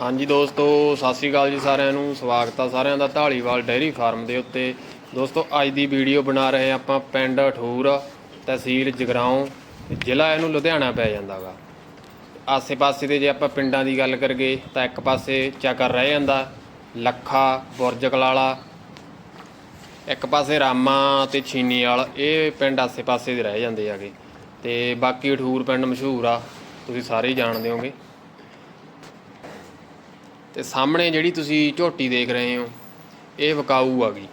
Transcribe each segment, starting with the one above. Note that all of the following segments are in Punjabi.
ਹਾਂਜੀ ਦੋਸਤੋ, ਸਤਿ ਸ਼੍ਰੀ ਅਕਾਲ ਜੀ ਸਾਰਿਆਂ ਨੂੰ। ਸਵਾਗਤ ਆ ਸਾਰਿਆਂ ਦਾ ਢਾਲੀਵਾਲ ਡੈਰੀ ਫਾਰਮ ਦੇ ਉੱਤੇ। ਦੋਸਤੋ, ਅੱਜ ਦੀ ਵੀਡੀਓ ਬਣਾ ਰਹੇ ਹਾਂ ਆਪਾਂ ਪਿੰਡ ਠੂਰ ਤਹਿਸੀਲ ਜਗਰਾਉਂ, ਜ਼ਿਲ੍ਹਾ ਇਹਨੂੰ ਲੁਧਿਆਣਾ ਪੈ ਜਾਂਦਾਗਾ। ਆਸੇ-ਪਾਸੇ ਦੇ ਜੇ ਆਪਾਂ ਪਿੰਡਾਂ ਦੀ ਗੱਲ ਕਰੀਏ, ਤਾਂ ਇੱਕ ਪਾਸੇ ਚੱਕਰ ਰਹਿ ਜਾਂਦਾ, ਲੱਖਾ, ਬੁਰਜ ਕਲਾਲਾ, ਇੱਕ ਪਾਸੇ ਰਾਮਾ ਤੇ ਛੀਨੀਵਾਲ ਇਹ ਪਿੰਡ ਆਸੇ-ਪਾਸੇ ਦੇ ਰਹਿ ਜਾਂਦੇ ਆਗੇ। ਤੇ ਬਾਕੀ ਠੂਰ ਪਿੰਡ ਮਸ਼ਹੂਰ ਆ, ਤੁਸੀਂ ਸਾਰੇ ਹੀ ਜਾਣਦੇ ਹੋਗੇ ਤੇ ਸਾਹਮਣੇ ਜਿਹੜੀ ਤੁਸੀਂ ਝੋਟੀ ਦੇਖ ਰਹੇ ਹੋ, ਇਹ ਵਿਕਾਊ ਆ ਗਈ।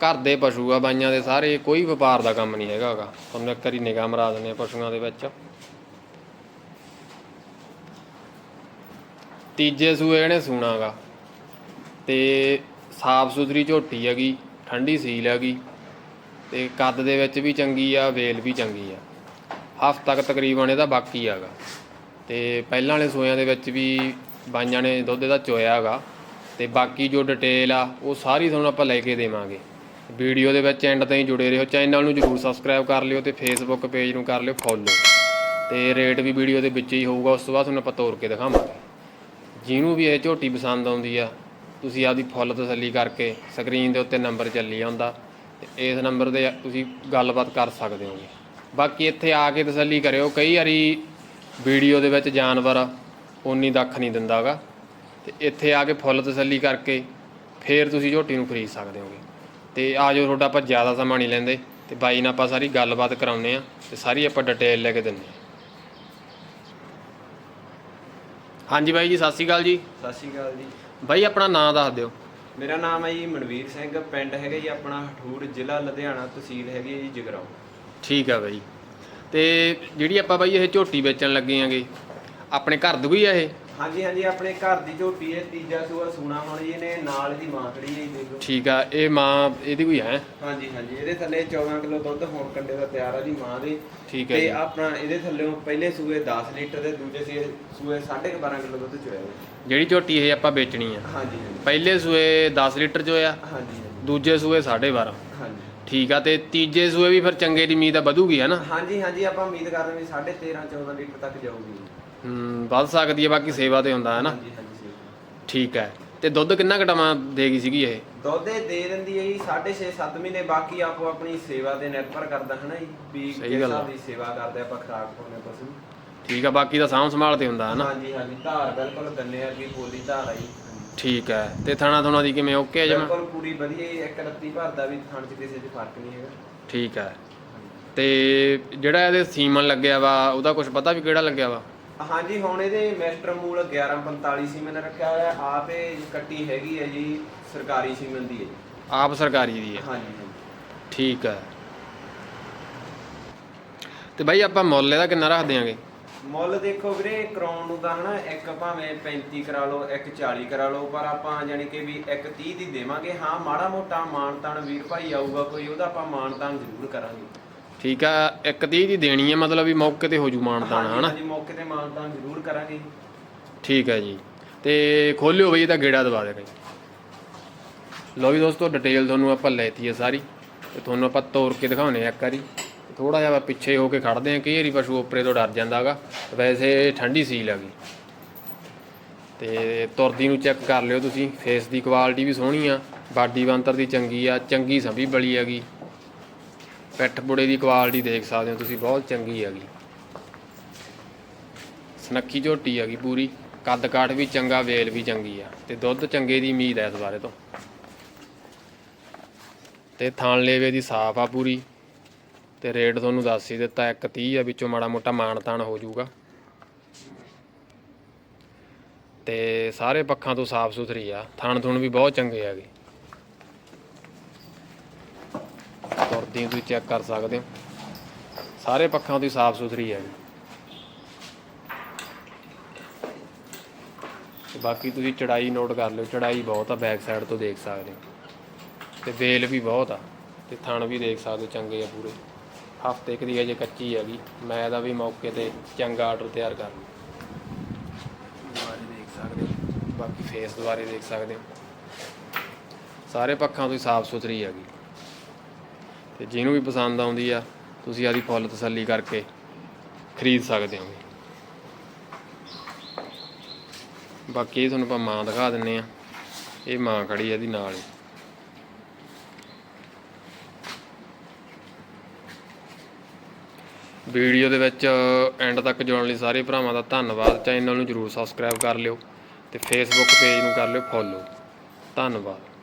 ਘਰ ਦੇ ਪਸ਼ੂ ਆ, ਬਾਈਆਂ ਦੇ ਸਾਰੇ, ਕੋਈ ਵਪਾਰ ਦਾ ਕੰਮ ਨਹੀਂ ਹੈਗਾਗਾ ਤੁਹਾਨੂੰ ਇੱਕ ਵਾਰੀ ਨਿਗਾਹ ਮਰਾ ਦਿੰਦੇ ਆ ਪਸ਼ੂਆਂ ਦੇ ਵਿੱਚ। ਤੀਜੇ ਸੂਏ ਇਹਨੇ ਸੂਣਾਗਾ ਤੇ ਸਾਫ਼ ਸੁਥਰੀ ਝੋਟੀ ਹੈਗੀ, ਠੰਡੀ ਸੀਲ ਹੈਗੀ। ਤੇ ਕੱਦ ਦੇ ਵਿੱਚ ਵੀ ਚੰਗੀ ਆ, ਵੇਲ ਵੀ ਚੰਗੀ ਆ। ਹਫ਼ਤਾ ਤੱਕ ਤਕਰੀਬਨ ਇਹਦਾ ਬਾਕੀ ਹੈਗਾ ਤੇ ਪਹਿਲਾਂ ਵਾਲੇ ਸੋਇਆਂ ਦੇ ਵਿੱਚ ਵੀ ਬਾਈਆਂ ਨੇ ਦੁੱਧ ਦਾ ਚੋਇਆ ਹੈਗਾ ਤੇ ਬਾਕੀ ਜੋ ਡਿਟੇਲ ਆ, ਉਹ ਸਾਰੀ ਤੁਹਾਨੂੰ ਆਪਾਂ ਲੈ ਕੇ ਦੇਵਾਂਗੇ। ਵੀਡੀਓ ਦੇ ਵਿੱਚ ਐਂਡ ਤਾਈਂ ਜੁੜੇ ਰਹੋ ਚੈਨਲ ਨੂੰ ਜਰੂਰ ਸਬਸਕ੍ਰਾਈਬ ਕਰ ਲਿਓ ਤੇ ਫੇਸਬੁੱਕ ਪੇਜ ਨੂੰ ਕਰ ਲਿਓ ਫੋਲੋ ਤੇ ਰੇਟ ਵੀ ਵੀਡੀਓ ਦੇ ਵਿੱਚ ਹੀ ਹੋਊਗਾ, ਉਸ ਤੋਂ ਬਾਅਦ ਤੁਹਾਨੂੰ ਆਪਾਂ ਤੋਰ ਕੇ ਦਿਖਾਵਾਂਗੇ। ਜਿਹਨੂੰ ਵੀ ਇਹ ਝੋਟੀ ਪਸੰਦ ਆਉਂਦੀ ਆ, ਤੁਸੀਂ ਆਪਦੀ ਫੁੱਲ ਤਸੱਲੀ ਕਰਕੇ ਸਕਰੀਨ ਦੇ ਉੱਤੇ ਨੰਬਰ ਚੱਲੀ ਆਉਂਦਾ ਤੇ ਇਸ ਨੰਬਰ ਤੇ ਤੁਸੀਂ ਗੱਲਬਾਤ ਕਰ ਸਕਦੇ ਹੋਗੇ। ਬਾਕੀ ਇੱਥੇ ਆ ਕੇ ਤਸੱਲੀ ਕਰਿਓ, ਕਈ ਵਾਰੀ ਵੀਡੀਓ ਦੇ ਵਿੱਚ ਜਾਨਵਰ ਉਨੀ ਦੱਖ ਨਹੀਂ ਦਿੰਦਾਗਾ। ਤੇ ਇੱਥੇ ਆ ਕੇ ਫੁੱਲ ਤਸੱਲੀ ਕਰਕੇ ਫੇਰ ਤੁਸੀਂ ਝੋਟੀ ਨੂੰ ਖਰੀਦ ਸਕਦੇ ਹੋਗੇ। ਤੇ ਆ ਜਾਓ ਤੁਹਾਡਾ ਆਪਾਂ ਜ਼ਿਆਦਾ ਸਮਾਂ ਨਹੀਂ ਲੈਂਦੇ। ਤੇ ਬਾਈ ਨਾਲ ਆਪਾਂ ਸਾਰੀ ਗੱਲਬਾਤ ਕਰਾਉਂਦੇ ਆ ਤੇ ਸਾਰੀ ਆਪਾਂ ਡਿਟੇਲ ਲੈ ਕੇ ਦਿੰਦੇ ਆ ਹਾਂਜੀ ਬਾਈ ਜੀ ਸਤਿ ਸ਼੍ਰੀ ਅਕਾਲ ਜੀ। ਸਤਿ ਸ਼੍ਰੀ ਅਕਾਲ ਜੀ। ਬਾਈ ਆਪਣਾ ਨਾਮ ਦੱਸ ਦਿਓ। ਮੇਰਾ ਨਾਮ ਹੈ ਜੀ ਮਨਵੀਰ ਸਿੰਘ। ਪਿੰਡ ਹੈਗਾ ਜੀ ਆਪਣਾ ਹਠੂਰ ਜ਼ਿਲ੍ਹਾ ਲੁਧਿਆਣਾ ਤਹਿਸੀਲ ਹੈਗੀ ਹੈ ਜੀ ਜਗਰਾਉਂ। ਠੀਕ ਆ ਬਾਈ। ਤੇ ਜਿਹੜੀ ਆਪਾਂ ਬਾਈ ਇਹ ਝੋਟੀ ਵੇਚਣ ਲੱਗੇ ਆਂਗੇ ਆਪਣੇ ਘਰ ਦੀ ਹੀ ਆ ਇਹ? ਹਾਂਜੀ ਹਾਂਜੀ ਆਪਣੇ ਘਰ ਦੀ ਝੋਟੀ ਹੈ ਤੀਜਾ ਸੂਆ ਸੂਣਾ ਹੁਣ ਜੀ ਨੇ ਨਾਲ ਦੀ ਮਾਂ ਖੜੀ ਹੈ ਦੇਖੋ ਠੀਕ ਆ ਇਹ ਮਾਂ ਇਹਦੀ ਕੋਈ ਹੈ? ਹਾਂਜੀ ਹਾਂਜੀ ਇਹਦੇ ਥੱਲੇ 14 ਕਿਲੋ ਦੁੱਧ ਹੁਣ ਕੰਡੇ ਦਾ ਤਿਆਰ ਆ ਜੀ ਮਾਂ ਦੇ। ਠੀਕ ਹੈ ਤੇ ਜੀ। ਆਪਣਾ ਇਹਦੇ ਥੱਲੇ ਪਹਿਲੇ ਸੂਏ 10 ਲੀਟਰ ਦੇ ਦੂਜੇ ਸੀ ਸੂਏ 12.5 ਕਿਲੋ ਦੁੱਧ ਚੋਇਆ। ਜਿਹੜੀ ਝੋਟੀ ਇਹ ਆਪਾਂ ਵੇਚਣੀ ਆ। ਹਾਂਜੀ ਹਾਂਜੀ। ਪਹਿਲੇ ਸੂਏ 10 ਲੀਟਰ ਜੋ ਆ ਹਾਂਜੀ ਦੂਜੇ ਸੂਏ 12.5 ਹਾਂਜੀ। ਠੀਕ ਆ ਤੇ ਤੀਜੇ ਸੂਏ ਵੀ ਫਿਰ ਚੰਗੇ ਦੀ ਉਮੀਦ ਆ ਵਧੂਗੀ ਹੈ ਨਾ? ਹਾਂਜੀ ਹਾਂਜੀ ਆਪਾਂ ਉਮੀਦ ਕਰਦੇ ਵੀ 13.5 14 ਲੀਟਰ ਤੱਕ ਜਾਊਗੀ। ਹੂੰ ਵੱਧ ਸਕਦੀ ਹੈ ਬਾਕੀ ਸੇਵਾ ਤੇ ਹੁੰਦਾ ਹੈ ਨਾ ਹਾਂਜੀ ਹਾਂਜੀ ਸਹੀ। ਠੀਕ ਹੈ। ਤੇ ਦੁੱਧ ਕਿੰਨਾ ਘਟਾਵਾਂ ਦੇਗੀ ਸੀਗੀ ਇਹ? ਦੁੱਧ ਇਹ ਦੇ ਦਿੰਦੀ ਹੈ ਜੀ 6.5 7 ਮਹੀਨੇ ਬਾਕੀ ਆਪੋ ਆਪਣੀ ਸੇਵਾ ਤੇ ਨਿਰਭਰ ਕਰਦਾ ਹੈ ਨਾ ਜੀ? ਵੀ ਸਹੀ ਕਿਸ ਗੱਲ ਆ। ਹਿਸਾਬ ਦੀ ਸੇਵਾ ਕਰਦੇ ਆਪਾਂ ਖਰਾਕ ਪਾਉਂਦੇ ਪਸ਼ੂ। ਨੂੰ। ਠੀਕ ਆ ਬਾਕੀ ਦਾ ਸਾਂਭ ਸੰਭਾਲ ਤੇ ਹੁੰਦਾ ਹੈ ਨਾ ਹਾਂਜੀ ਹਾਂਜੀ ਧਾਰ ਬਿਲਕੁਲ ਗੰਨੇ ਵਰਗੀ ਬੋਲੀ ਧਾਰ ਆਈ ਠੀਕ ਹੈ। ਤੇ ਥਾਣਾ ਥੁਣਾ ਦੀ ਕਿਵੇਂ ਓਕੇ ਹੈ ਜਮਾ? ਬਿਲਕੁਲ ਪੂਰੀ ਵਧੀਆ ਜੀ, ਇੱਕ ਰੱਤੀ ਭਰਦਾ ਵੀ ਥਣ ਚ ਕਿਸੇ ਚ ਫ਼ਰਕ ਨਹੀਂ ਹੈਗਾ। ਠੀਕ ਹੈ। ਤੇ ਜਿਹੜਾ ਇਹਦੇ ਸੀਮਨ ਲੱਗਿਆ ਵਾ ਉਹਦਾ ਕੁਝ ਪਤਾ ਵੀ ਕਿਹੜਾ ਲੱਗਿਆ ਵਾ? ਹਾਂਜੀ ਹੁਣ ਇਹਦੇ ਮੈਸਟਰ ਮੂਲ 1145 ਸੀਮਨ ਰੱਖਿਆ ਹੋਇਆ ਆਪ ਇਹ ਕੱਟੀ ਹੈਗੀ ਹੈ ਜੀ ਸਰਕਾਰੀ ਸੀਮਨ ਦੀ ਹੈ ਜੀ। ਆਪ ਸਰਕਾਰੀ ਦੀ ਹੈ? ਹਾਂਜੀ ਹਾਂਜੀ। ਠੀਕ ਹੈ। ਤੇ ਬਾਈ ਆਪਾਂ ਮੁੱਲ ਇਹਦਾ ਕਿੰਨਾ ਰੱਖ ਦਿਆਂਗੇ? ਮੁੱਲ ਦੇਖੋ ਵੀਰੇ ਕਰਾਉਣ ਨੂੰ ਤਾਂ ਹਨਾ ਇੱਕ ਭਾਵੇਂ 35 ਕਰਾ ਲਓ ਇੱਕ 40 ਕਰਾ ਲਓ ਪਰ ਆਪਾਂ ਜਾਨੀ ਕਿ ਵੀ ਇੱਕ 30 ਦੀ ਦੇਵਾਂਗੇ। ਹਾਂ ਮਾੜਾ ਮੋਟਾ ਮਾਨਤਾਨ ਵੀਰ ਭਾਈ ਆਊਗਾ ਕੋਈ ਉਹਦਾ ਆਪਾਂ ਮਾਨਤਾਨ ਜ਼ਰੂਰ ਕਰਾਂਗੇ। ਠੀਕ ਆ ਇੱਕ 30 ਦੀ ਦੇਣੀ ਹੈ ਮਤਲਬ ਵੀ ਮੌਕੇ ਤੇ ਹੋ ਜੂ ਮਾਨਤਾਨ ਹਨਾ? ਹਾਂਜੀ ਮੌਕੇ ਤੇ ਮਾਨਤਾਨ ਜ਼ਰੂਰ ਕਰਾਂਗੇ। ਠੀਕ ਹੈ ਜੀ। ਤੇ ਖੋਲਿਓ ਬਈ ਇਹਦਾ ਗੇੜਾ ਦਵਾ ਦੇਗਾ ਲੋ ਵੀ ਦੋਸਤੋ ਡਿਟੇਲ ਤੁਹਾਨੂੰ ਆਪਾਂ ਲੈਤੀ ਹੈ ਸਾਰੀ। ਤੇ ਤੁਹਾਨੂੰ ਆਪਾਂ ਤੋੜ ਕੇ ਦਿਖਾਉਨੇ ਆ ਇੱਕ ਵਾਰੀ। ਥੋੜਾ ਜਿਹਾ ਪਿੱਛੇ ਹੋ ਕੇ ਖੜਦੇ ਆ ਕਈ ਵਾਰੀ ਪਸ਼ੂ ਉੱਪਰੇ ਤੋਂ ਡਰ ਜਾਂਦਾਗਾ ਵੈਸੇ ਠੰਡੀ ਸੀਲ ਹੈਗੀ ਤੇ ਤੁਰਦੀ ਨੂੰ ਚੈੱਕ ਕਰ ਲਿਓ ਤੁਸੀਂ ਫੇਸ ਦੀ ਕੁਆਲਿਟੀ ਵੀ ਸੋਹਣੀ ਆ। ਬਾਡੀ ਬੰਤਰ ਦੀ ਚੰਗੀ ਆ ਚੰਗੀ ਸੰਭੀ ਬਲੀ ਹੈਗੀ ਪਿੱਠ ਬੁੜੇ ਦੀ ਕੁਆਲਿਟੀ ਦੇਖ ਸਕਦੇ ਹੋ ਤੁਸੀਂ, ਬਹੁਤ ਚੰਗੀ ਹੈਗੀ। ਸਨੱਖੀ ਝੋਟੀ ਹੈਗੀ ਪੂਰੀ ਕੱਦ ਕਾਠ ਵੀ ਚੰਗਾ, ਵੇਲ ਵੀ ਚੰਗੀ ਆ ਤੇ ਦੁੱਧ ਚੰਗੇ ਦੀ ਉਮੀਦ ਹੈ ਇਸ ਬਾਰੇ ਤੋਂ। ਤੇ ਥਾਣ ਲੇਵੇ ਦੀ ਸਾਫ਼ ਆ ਪੂਰੀ, ਤੇ ਰੇਟ ਤੁਹਾਨੂੰ ਦੱਸ ਹੀ ਦਿੱਤਾ 130 ਆ, ਵਿੱਚੋਂ ਮਾੜਾ ਮੋਟਾ ਮਾਣ ਤਾਣ ਹੋ ਜਾਊਗਾ। ਤੇ ਸਾਰੇ ਪੱਖਾਂ ਤੋਂ ਸਾਫ਼ ਸੁਥਰੀ ਆ ਥਣ ਥੁਣ ਵੀ ਬਹੁਤ ਚੰਗੇ ਹੈਗੇ ਤੁਰਦੀ ਤੁਸੀਂ ਚੈੱਕ ਕਰ ਸਕਦੇ ਹੋ। ਸਾਰੇ ਪੱਖਾਂ ਤੋਂ ਸਾਫ਼ ਸੁਥਰੀ ਹੈਗੀ ਤੇ ਬਾਕੀ ਤੁਸੀਂ ਚੜਾਈ ਨੋਟ ਕਰ ਲਿਓ, ਚੜਾਈ ਬਹੁਤ ਆ ਬੈਕ ਸਾਈਡ ਤੋਂ ਦੇਖ ਸਕਦੇ ਹੋ। ਤੇ ਵੇਲ ਵੀ ਬਹੁਤ ਆ, ਤੇ ਥਣ ਵੀ ਦੇਖ ਸਕਦੇ ਹੋ ਚੰਗੇ ਆ ਪੂਰੇ। ਹਫ਼ਤੇ ਕੁ ਦੀ ਅਜੇ ਕੱਚੀ ਹੈਗੀ, ਮੈਂ ਇਹਦਾ ਵੀ ਮੌਕੇ ਤੇ ਚੰਗਾ ਆਰਡਰ ਤਿਆਰ ਕਰ ਲੂ ਦੁਬਾਰੇ ਦੇਖ ਸਕਦੇ ਹੋ, ਬਾਕੀ ਫੇਸ ਦੁਬਾਰੇ ਦੇਖ ਸਕਦੇ ਹੋ। ਸਾਰੇ ਪੱਖਾਂ ਤੋਂ ਸਾਫ਼ ਸੁਥਰੀ ਹੈਗੀ। ਤੇ ਜਿਹਨੂੰ ਵੀ ਪਸੰਦ ਆਉਂਦੀ ਆ, ਤੁਸੀਂ ਆਦੀ ਫੁੱਲ ਤਸੱਲੀ ਕਰਕੇ ਖਰੀਦ ਸਕਦੇ ਹੋ। ਬਾਕੀ ਇਹ ਤੁਹਾਨੂੰ ਆਪਾਂ ਮਾਂ ਦਿਖਾ ਦਿੰਨੇ ਆ। ਇਹ ਮਾਂ ਖੜੀ ਆ ਇਹਦੀ ਨਾਲ ਹੀ। ਵੀਡੀਓ ਦੇ ਵਿੱਚ ਐਂਡ ਤੱਕ ਜੁੜਨ ਲਈ ਸਾਰੇ ਭਰਾਵਾਂ ਦਾ ਧੰਨਵਾਦ। ਚੈਨਲ ਨੂੰ ਜਰੂਰ ਸਬਸਕ੍ਰਾਈਬ ਕਰ ਲਿਓ ਤੇ ਫੇਸਬੁੱਕ ਪੇਜ ਨੂੰ ਕਰ ਲਿਓ ਫੋਲੋ ਧੰਨਵਾਦ।